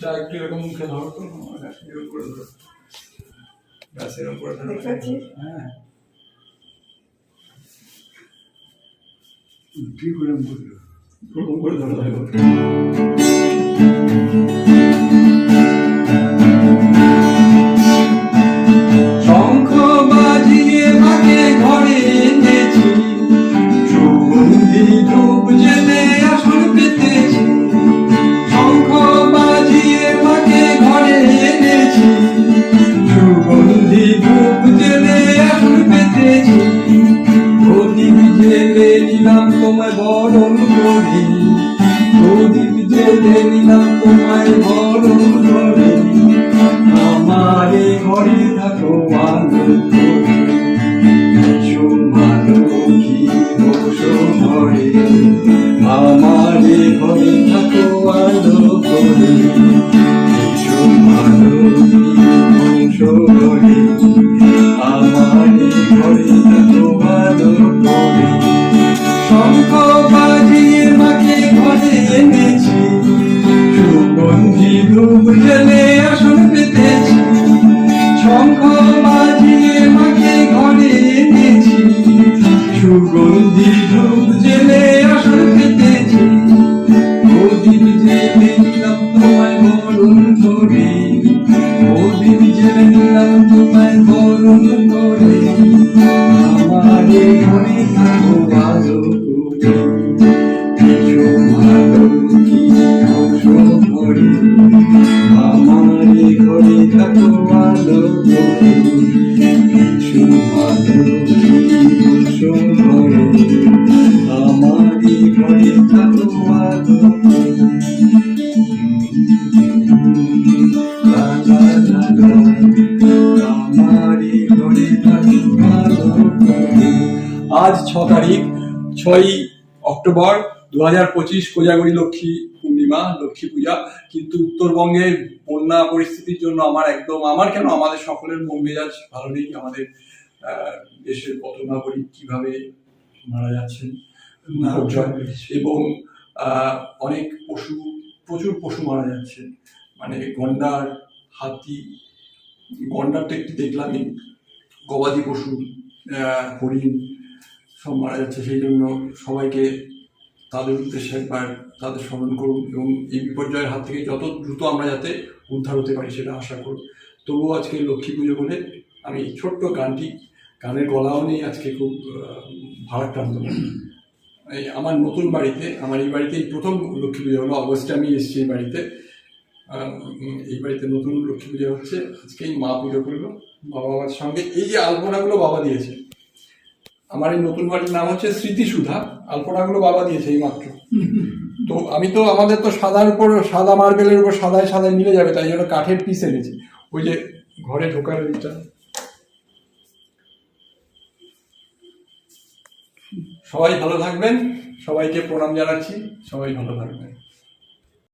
চা একটু এরকম মুখে ধরো তো এরকম করে ধরো। ব্যাস এরকম করে ধরো। হ্যাঁ। ঠিক করে ধরো? দেখো তোমায় বরণ করি। প্রদীপ জেলে নিলাম তোমায় বরণ করি। আমারে ঘরে ধূপ জেলে আসন পেতেছি। শঙ্খ বাজিয়ে মাকে ঘরে তোমায় বরণ করে। প্রদীপ জেলে নিলাম তোমায় বরণ করে। ঘরে থাকো ভালো আজ ছ তারিখ ছয়ই অক্টোবর দু হাজার পঁচিশ কোজাগরী লক্ষ্মী। পূর্ণিমা লক্ষ্মী পূজা। কিন্তু উত্তরবঙ্গের বন্যা পরিস্থিতির জন্য আমার একদম, আমার কেন? আমাদের সকলের মন মেজাজ ভালো নেই। আমাদের দেশের কত নাগরিক কীভাবে মারা যাচ্ছেন? এবং অনেক পশু, প্রচুর পশু মারা যাচ্ছে মানে গন্ডার, হাতি গন্ডার তো একটু দেখলামই গবাদি পশু হরিণ সব মারা যাচ্ছে। সেই জন্য সবাইকে তাদের উদ্দেশ্যে একবার তাদের স্মরণ করুন এবং এই বিপর্যয়ের হাত থেকে যত দ্রুত আমরা যাতে উদ্ধার হতে পারি সেটা আশা করুন। তবুও আজকে লক্ষ্মী পুজো বলে আমি ছোট্ট গানটি, গানের গলাও নেই আজকে খুব ভারাক্রান্ত। এই আমার নতুন বাড়িতে, আমার এই বাড়িতে এই প্রথম লক্ষ্মী পুজো হলো অগস্টে আমি এসেছি এই বাড়িতে। এই বাড়িতে নতুন লক্ষ্মী পুজো হচ্ছে, আজকেই মা পুজো করল বাবা মার সঙ্গে। এই যে আলপনাগুলো বাবা দিয়েছে আমার এই নতুন বাড়ির নাম হচ্ছে স্মৃতিসুধা। আলপনাগুলো বাবা দিয়েছে এই মাত্র তো আমি তো আমাদের তো সাদার উপর সাদা মার্বেলের উপর সাদায় সাদায় মিলে যাবে তাই জন্য কাঠের পিস এনেছি। ওই যে ঘরে ঢোকার ওইটা সবাই ভালো থাকবেন। সবাইকে প্রণাম জানাচ্ছি। সবাই ভালো থাকবেন।